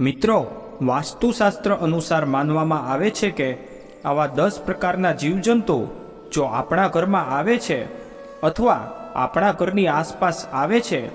મિત્રો, વાસ્તુશાસ્ત્ર અનુસાર માનવામાં આવે છે કે આવા દસ પ્રકારના જીવજંતુ જો આપણા ઘરમાં આવે છે અથવા આપણા ઘરની આસપાસ આવે છે,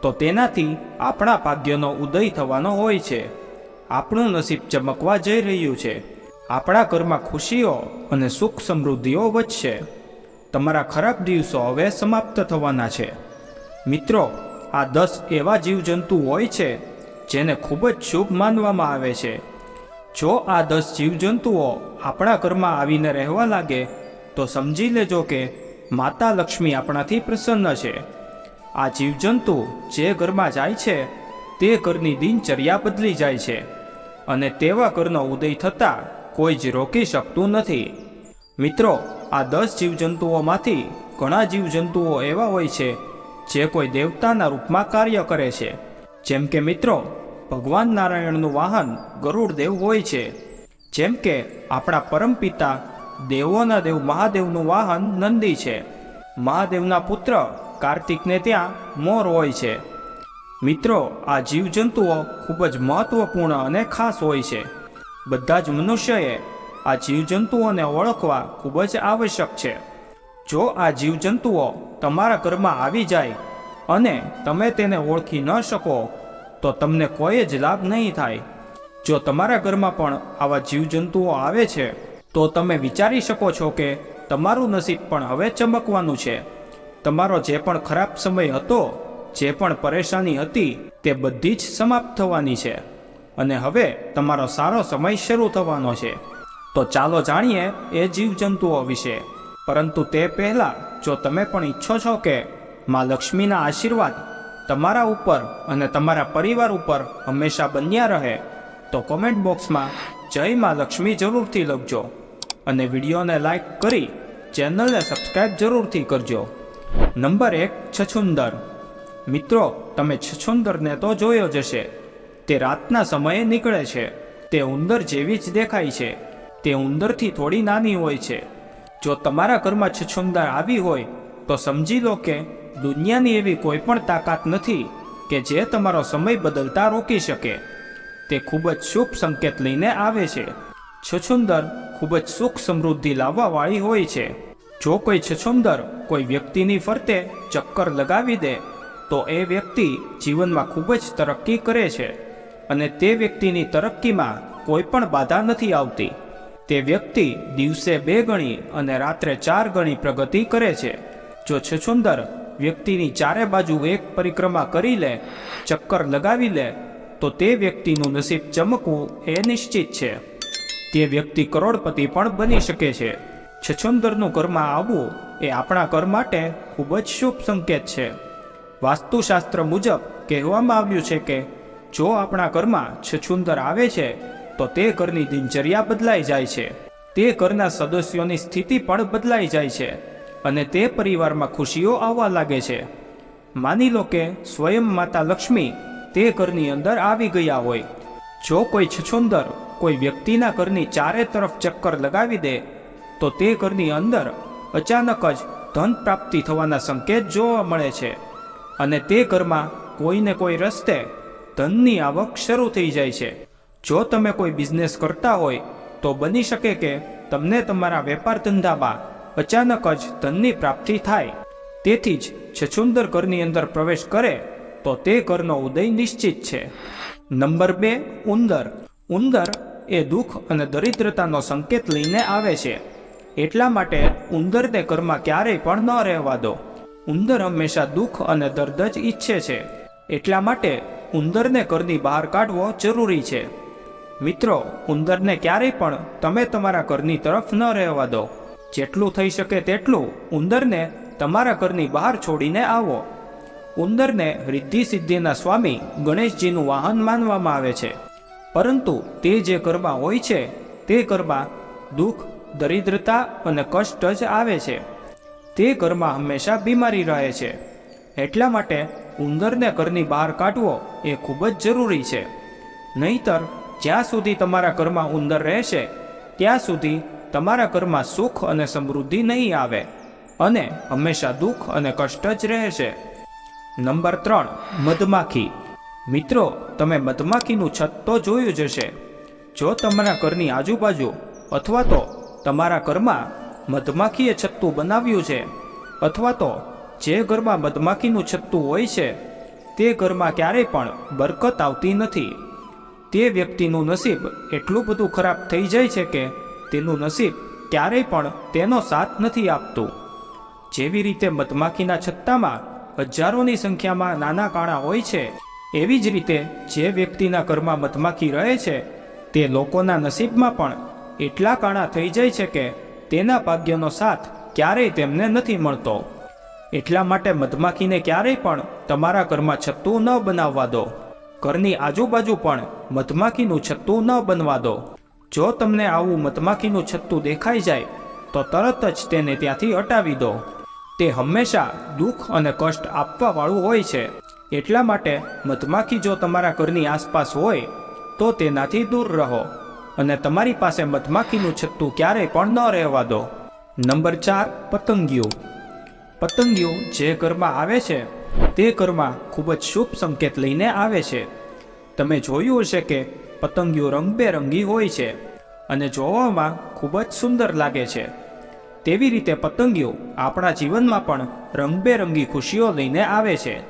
તો તેનાથી આપણા ભાગ્યનો ઉદય થવાનો હોય છે. આપણું નસીબ ચમકવા જઈ રહ્યું છે. આપણા ઘરમાં ખુશીઓ અને સુખ સમૃદ્ધિઓ વધશે. તમારા ખરાબ દિવસો હવે સમાપ્ત થવાના છે. મિત્રો, આ દસ એવા જીવજંતુ હોય છે જેને ખૂબ જ શુભ માનવામાં આવે છે. જો આ દસ જીવજંતુઓ આપણા ઘરમાં આવીને રહેવા લાગે, તો સમજી લેજો કે માતા લક્ષ્મી આપણાથી પ્રસન્ન છે. આ જીવજંતુ જે ઘરમાં જાય છે, તે ઘરની દિનચર્યા બદલી જાય છે અને તેવા ઘરનો ઉદય થતાં કોઈ જ રોકી શકતું નથી. મિત્રો, આ દસ જીવજંતુઓમાંથી ઘણા જીવજંતુઓ એવા હોય છે જે કોઈ દેવતાના રૂપમાં કાર્ય કરે છે. જેમ કે મિત્રો, ભગવાન નારાયણનું વાહન ગરુડ દેવ હોય છે. જેમ કે આપણા પરમપિતા દેવોના દેવ મહાદેવનું વાહન નંદી છે. મહાદેવના પુત્ર કાર્તિકને ત્યાં મોર હોય છે. મિત્રો, આ જીવજંતુઓ ખૂબ જ મહત્વપૂર્ણ અને ખાસ હોય છે. બધા જ મનુષ્યએ આ જીવજંતુઓને ઓળખવા ખૂબ જ આવશ્યક છે. જો આ જીવજંતુઓ તમારા ઘરમાં આવી જાય અને તમે તેને ઓળખી ન શકો તો તમને કોઈ જ લાભ નહીં થાય. જો તમારા ઘરમાં પણ આવા જીવજંતુઓ આવે છે, તો તમે વિચારી શકો છો કે તમારું નસીબ પણ હવે ચમકવાનું છે. તમારો જે પણ ખરાબ સમય હતો, જે પણ પરેશાની હતી, તે બધી જ સમાપ્ત થવાની છે. અને હવે તમારો સારો સમય શરૂ થવાનો છે. તો ચાલો જાણીએ એ જીવજંતુઓ વિશે. પરંતુ તે પહેલાં જો તમે પણ ઈચ્છો છો કે માં લક્ષ્મીના આશીર્વાદ તમારા ઉપર અને તમારા પરિવાર ઉપર હંમેશા બન્યા રહે, તો કોમેન્ટ બોક્સમાં જય માં લક્ષ્મી જરૂરથી લખજો અને વિડીયોને લાઈક કરી ચેનલને સબસ્ક્રાઈબ જરૂરથી કરજો. નંબર એક, છછુંદર. મિત્રો, તમે છછુંદરને તો જોયો જ હશે. તે રાતના સમયે નીકળે છે. તે ઉંદર જેવી જ દેખાય છે. તે ઉંદરથી થોડી નાની હોય છે. જો તમારા ઘરમાં છછુંદર આવી હોય, તો સમજી લો કે દુનિયાની એવી કોઈ પણ તાકાત નથી કે જે તમારો સમય બદલતા રોકી શકે. તે ખૂબ જ શુભ સંકેત લઈને આવે છે. છછુંદર ખૂબ જ સુખ સમૃદ્ધિ લાવવાવાળી હોય છે. જો કોઈ છછુંદર કોઈ વ્યક્તિની ફરતે ચક્કર લગાવી દે, તો એ વ્યક્તિ જીવનમાં ખૂબ જ તરક્કી કરે છે અને તે વ્યક્તિની તરક્કીમાં કોઈ પણ બાધા નથી આવતી. તે વ્યક્તિ દિવસે બે ગણી અને રાત્રે ચાર ગણી પ્રગતિ કરે છે. જો છછુંદર વ્યક્તિની ચારે બાજુ એક પરિક્રમા કરી લે, ચક્કર લગાવી લે, તો તે વ્યક્તિનું નસીબ ચમકવું એ નિશ્ચિત છે. તે વ્યક્તિ કરોડપતિ પણ બની શકે છે. છછુંદરનું ઘરમાં આવવું એ આપણા ઘર માટે ખૂબ જ શુભ સંકેત છે. વાસ્તુશાસ્ત્ર મુજબ કહેવામાં આવ્યું છે કે, જો આપણા ઘરમાં છછુંદર આવે છે, તો તે ઘરની દિનચર્યા બદલાઈ જાય છે. તે ઘરના સદસ્યોની સ્થિતિ પણ બદલાઈ જાય છે. અને તે પરિવારમાં ખુશીઓ આવવા લાગે છે. માની લો કે સ્વયં માતા લક્ષ્મી તે ઘરની અંદર આવી ગયા હોય. જો કોઈ છછુંદર કોઈ વ્યક્તિના ઘરની ચારે તરફ ચક્કર લગાવી દે, તો તે ઘરની અંદર અચાનક જ ધન પ્રાપ્તિ થવાના સંકેત જોવા મળે છે. અને તે ઘરમાં કોઈને કોઈ રસ્તે ધનની આવક શરૂ થઈ જાય છે. જો તમે કોઈ બિઝનેસ કરતા હોય, તો બની શકે કે તમને તમારા વેપાર ધંધામાં અચાનક જ ધનની પ્રાપ્તિ થાય. તેથી જ છછુંદર ઘરની અંદર પ્રવેશ કરે તો તે ઘરનો ઉદય નિશ્ચિત છે. નંબર બે, ઉંદર. ઉંદર એ દુઃખ અને દરિદ્રતાનો સંકેત લઈને આવે છે. એટલા માટે ઉંદરને ઘરમાં ક્યારેય પણ ન રહેવા દો. ઉંદર હંમેશા દુઃખ અને દર્દ જ ઈચ્છે છે. એટલા માટે ઉંદરને ઘરની બહાર કાઢવો જરૂરી છે. મિત્રો, ઉંદરને ક્યારેય પણ તમે તમારા ઘરની તરફ ન રહેવા દો. જેટલું થઈ શકે તેટલું ઉંદરને તમારા ઘરની બહાર છોડીને આવો. ઉંદરને રિદ્ધિ સિદ્ધિના સ્વામી ગણેશજીનું વાહન માનવામાં આવે છે. પરંતુ તે જે ઘરમાં હોય છે, તે ઘરમાં દુઃખ, દરિદ્રતા અને કષ્ટ જ આવે છે. તે ઘરમાં હંમેશા બીમારી રહે છે. એટલા માટે ઉંદરને ઘરની બહાર કાઢવો એ ખૂબ જ જરૂરી છે. નહીતર જ્યાં સુધી તમારા ઘરમાં ઉંદર રહેશે, ત્યાં સુધી તમારા ઘરમાં સુખ અને સમૃદ્ધિ નહીં આવે અને હંમેશા દુઃખ અને કષ્ટ જ રહેશે નંબર ત્રણ, મધમાખી. મિત્રો, તમે મધમાખીનું છત તો જોયું જ હશે. જો તમારા ઘરની આજુબાજુ અથવા તો તમારા ઘરમાં મધમાખીએ છત્તું બનાવ્યું છે અથવા તો જે ઘરમાં મધમાખીનું છત્તું હોય છે, તે ઘરમાં ક્યારેય પણ બરકત આવતી નથી. તે વ્યક્તિનું નસીબ એટલું બધું ખરાબ થઈ જાય છે કે તેનું નસીબ ક્યારેય પણ તેનો સાથ નથી આપતું. જેવી રીતે મધમાખીના છત્તામાં હજારોની સંખ્યામાં નાના કાણા હોય છે, એવી જ રીતે જે વ્યક્તિના ઘરમાં મધમાખી રહે છે, તે લોકોના નસીબમાં પણ એટલા કાણા થઈ જાય છે કે તેના ભાગ્યનો સાથ ક્યારેય તેમને નથી મળતો. એટલા માટે મધમાખીને ક્યારેય પણ તમારા ઘરમાં છત્તું ન બનાવવા દો. ઘરની આજુબાજુ પણ મધમાખીનું છત્તું ન બનવા દો. જો તમને આવું મધમાખીનું છત્તું દેખાઈ જાય, તો તરત જ તેને ત્યાંથી હટાવી દો. તે હંમેશા દુઃખ અને કષ્ટ આપવાવાળું હોય છે. એટલા માટે મધમાખી જો તમારા ઘરની આસપાસ હોય, તો તેનાથી દૂર રહો અને તમારી પાસે મધમાખીનું છત્તું ક્યારેય પણ ન રહેવા દો. નંબર ચાર, પતંગિયું. પતંગિયું જે ઘરમાં આવે છે, તે ઘરમાં ખૂબ જ શુભ સંકેત લઈને આવે છે. તમે જોયું હશે કે પતંગિયું રંગબેરંગી હોય છે અને જોવામાં ખૂબ જ સુંદર લાગે છે. તેવી રીતે પતંગીઓ આપણા જીવનમાં પણ રંગબેરંગી ખુશીઓ લઈને આવે છે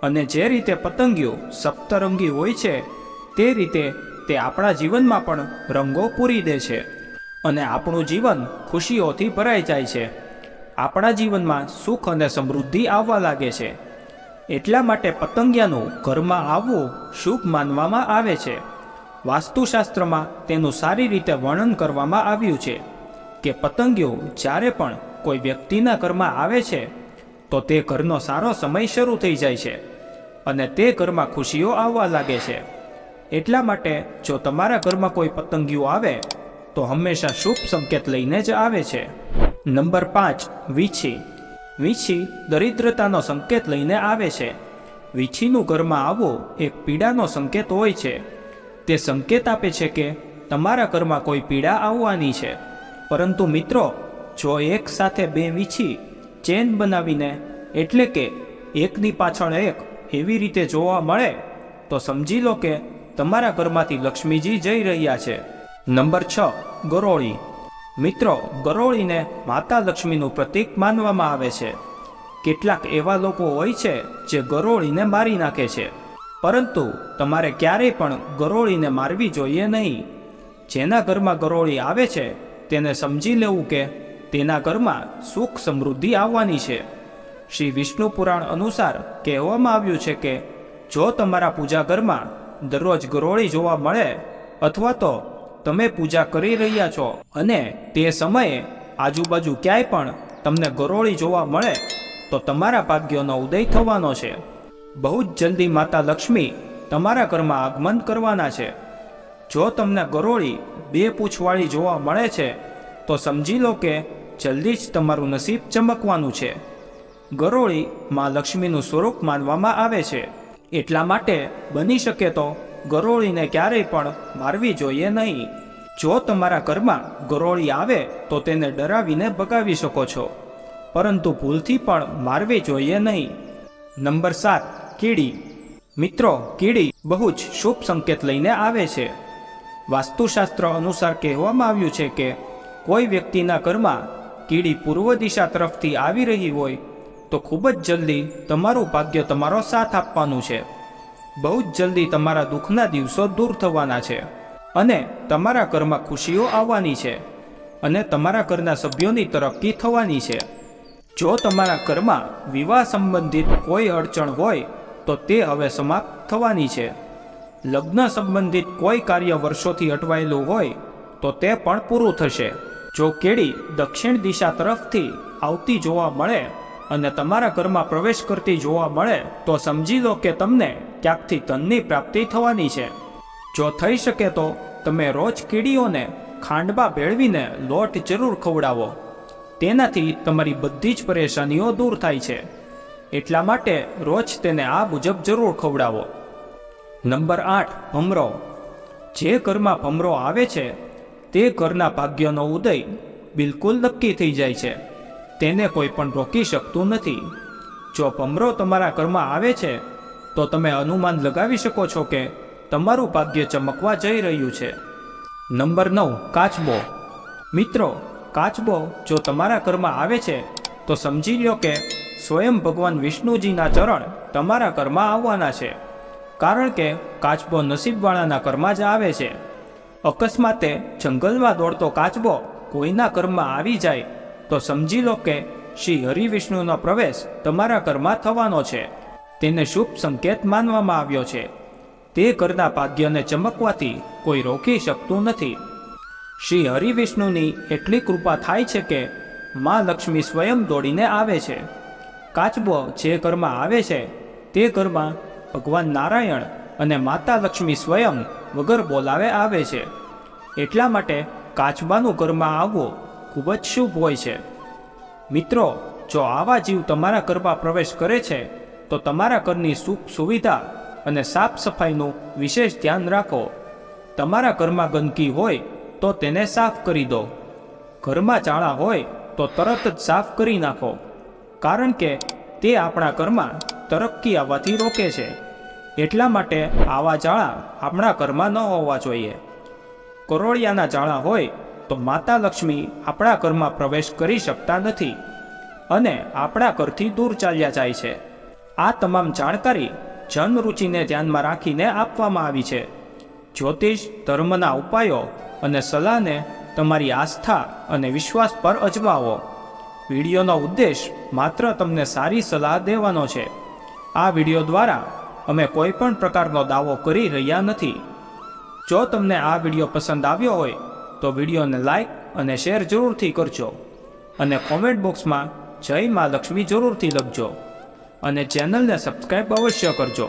અને જે રીતે પતંગીઓ સપ્તરંગી હોય છે, તે રીતે તે આપણા જીવનમાં પણ રંગો પૂરી દે છે અને આપણું જીવન ખુશીઓથી ભરાઈ જાય છે. આપણા જીવનમાં સુખ અને સમૃદ્ધિ આવવા લાગે છે. એટલા માટે પતંગિયાનું ઘરમાં આવવું શુભ માનવામાં આવે છે. વાસ્તુશાસ્ત્રમાં તેનું સારી રીતે વર્ણન કરવામાં આવ્યું છે કે પતંગિયું જ્યારે પણ કોઈ વ્યક્તિના ઘરમાં આવે છે, તો તે ઘરનો સારો સમય શરૂ થઈ જાય છે અને તે ઘરમાં ખુશીઓ આવવા લાગે છે. એટલા માટે જો તમારા ઘરમાં કોઈ પતંગિયું આવે, તો હંમેશા શુભ સંકેત લઈને જ આવે છે. નંબર પાંચ, વીછી. વીછી દરિદ્રતાનો સંકેત લઈને આવે છે. વીછીનું ઘરમાં આવવું એક પીડાનો સંકેત હોય છે. તે સંકેત આપે છે કે તમારા ઘરમાં કોઈ પીડા આવવાની છે. પરંતુ મિત્રો, જો એક સાથે બે વીછી, ચેન બનાવીને, એટલે કે એકની પાછળ એક એવી રીતે જોવા મળે, તો સમજી લો કે તમારા ઘરમાંથી લક્ષ્મીજી જઈ રહ્યા છે. નંબર છ, ગરોળી. મિત્રો, ગરોળીને માતા લક્ષ્મીનું પ્રતીક માનવામાં આવે છે. કેટલાક એવા લોકો હોય છે જે ગરોળીને મારી નાખે છે. પરંતુ તમારે ક્યારેય પણ ગરોળીને મારવી જોઈએ નહીં. જેના ઘરમાં ગરોળી આવે છે, તેને સમજી લેવું કે તેના ઘરમાં સુખ સમૃદ્ધિ આવવાની છે. શ્રી વિષ્ણુ પુરાણ અનુસાર કહેવામાં આવ્યું છે કે, જો તમારા પૂજા ઘરમાં દરરોજ ગરોળી જોવા મળે, અથવા તો તમે પૂજા કરી રહ્યા છો અને તે સમયે આજુબાજુ ક્યાંય પણ તમને ગરોળી જોવા મળે, તો તમારા ભાગ્યોનો ઉદય થવાનો છે. બહુ જ જલ્દી માતા લક્ષ્મી તમારા ઘરમાં આગમન કરવાના છે. જો તમને ગરોળી બે પૂછવાળી જોવા મળે છે, તો સમજી લો કે જલ્દી જ તમારું નસીબ ચમકવાનું છે. ગરોળી માં લક્ષ્મીનું સ્વરૂપ માનવામાં આવે છે. એટલા માટે બની શકે તો ગરોળીને ક્યારેય પણ મારવી જોઈએ નહીં. જો તમારા ઘરમાં ગરોળી આવે, તો તેને ડરાવીને ભગાવી શકો છો. પરંતુ ભૂલથી પણ મારવી જોઈએ નહીં. નંબર સાત. કીડી. મિત્રો, કીડી બહુ જ શુભ સંકેત લઈને આવે છે. વાસ્તુશાસ્ત્ર અનુસાર કહેવામાં આવ્યું છે કે, કોઈ વ્યક્તિના ઘરમાં કીડી પૂર્વ દિશા તરફથી આવી રહી હોય, તો ખૂબ જ જલ્દી તમારું ભાગ્ય તમારો સાથ આપવાનું છે. બહુ જ જલ્દી તમારા દુઃખના દિવસો દૂર થવાના છે. અને તમારા ઘરમાં ખુશીઓ આવવાની છે. અને તમારા ઘરના સભ્યોની તરક્કી થવાની છે. જો તમારા ઘરમાં વિવાહ સંબંધિત કોઈ અડચણ હોય તો તે હવે સમાપ્ત થવાની છે. લગ્ન સંબંધિત કોઈ કાર્ય વર્ષોથી અટવાયેલું હોય, તો તે પણ પૂરું થશે. જો કેળી દક્ષિણ દિશા તરફથી આવતી જોવા મળે અને તમારા ઘરમાં પ્રવેશ કરતી જોવા મળે, તો સમજી લો કે તમને ક્યાંકથી ધનની પ્રાપ્તિ થવાની છે. જો થઈ શકે તો તમે રોજ કીડીઓને ખાંડમાં ભેળવીને લોટ જરૂર ખવડાવો. તેનાથી તમારી બધી જ પરેશાનીઓ દૂર થાય છે. એટલા માટે રોજ તેને આ મુજબ જરૂર ખવડાવો. નંબર આઠ, ભમરો. જે ઘરમાં ભમરો આવે છે, તે ઘરના ભાગ્યનો ઉદય બિલકુલ નક્કી થઈ જાય છે. તેને કોઈ પણ રોકી શકતું નથી. જો ભમરો તમારા ઘરમાં આવે છે, તો તમે અનુમાન લગાવી શકો છો કે તમારું ભાગ્ય ચમકવા જઈ રહ્યું છે. નંબર નવ, કાચબો. મિત્રો, કાચબો જો તમારા ઘરમાં આવે છે, તો સમજી લો કે સ્વયં ભગવાન વિષ્ણુજીના ચરણ તમારા ઘરમાં આવવાના છે. કારણ કે કાચબો નસીબવાળાના ઘરમાં જ આવે છે. અકસ્માતે જંગલમાં દોડતો કાચબો કોઈના ઘરમાં આવી જાય, તો સમજી લો કે શ્રી હરિવિષ્ણુનો પ્રવેશ તમારા ઘરમાં થવાનો છે. તેને શુભ સંકેત માનવામાં આવ્યો છે. તે ઘરના ભાગ્યને ચમકવાથી કોઈ રોકી શકતું નથી. શ્રી હરિવિષ્ણુની એટલી કૃપા થાય છે કે મા લક્ષ્મી સ્વયં દોડીને આવે છે. કાચબો જે ઘરમાં આવે છે, તે ઘરમાં ભગવાન નારાયણ અને માતા લક્ષ્મી સ્વયં વગર બોલાવે આવે છે. એટલા માટે કાચબાનું ઘરમાં આવવું ખૂબ જ શુભ હોય છે. મિત્રો, જો આવા જીવ તમારા ઘરમાં પ્રવેશ કરે છે, તો તમારા ઘરની સુખ સુવિધા અને સાફ સફાઈનું વિશેષ ધ્યાન રાખો. તમારા ઘરમાં ગંદકી હોય, તો તેને સાફ કરી દો. ઘરમાં ચાળા હોય, તો તરત જ સાફ કરી નાખો. કારણ કે તે આપણા ઘરમાં તરક્કી આવવાથી રોકે છે. એટલા માટે આવા જાળા આપણા ઘરમાં ન હોવા જોઈએ. કરોળિયાના જાળા હોય તો માતા લક્ષ્મી આપણા ઘરમાં પ્રવેશ કરી શકતા નથી અને આપણા ઘરથી દૂર ચાલ્યા જાય છે. આ તમામ જાણકારી જનરુચિને ધ્યાનમાં રાખીને આપવામાં આવી છે. જ્યોતિષ, ધર્મના ઉપાયો અને સલાહને તમારી આસ્થા અને વિશ્વાસ પર અજમાવો. વિડીયોનો ઉદ્દેશ માત્ર તમને સારી સલાહ દેવાનો છે. આ વીડિયો દ્વારા અમે કોઈ પણ પ્રકારનો દાવો કરી રહ્યા નથી. જો તમને આ વીડિયો પસંદ આવ્યો હોય, તો વિડીયોને લાઇક અને શેર જરૂરથી કરજો. અને કોમેન્ટ બોક્સમાં જય મા લક્ષ્મી જરૂરથી લખજો. અને ચેનલને સબસ્ક્રાઈબ અવશ્ય કરજો.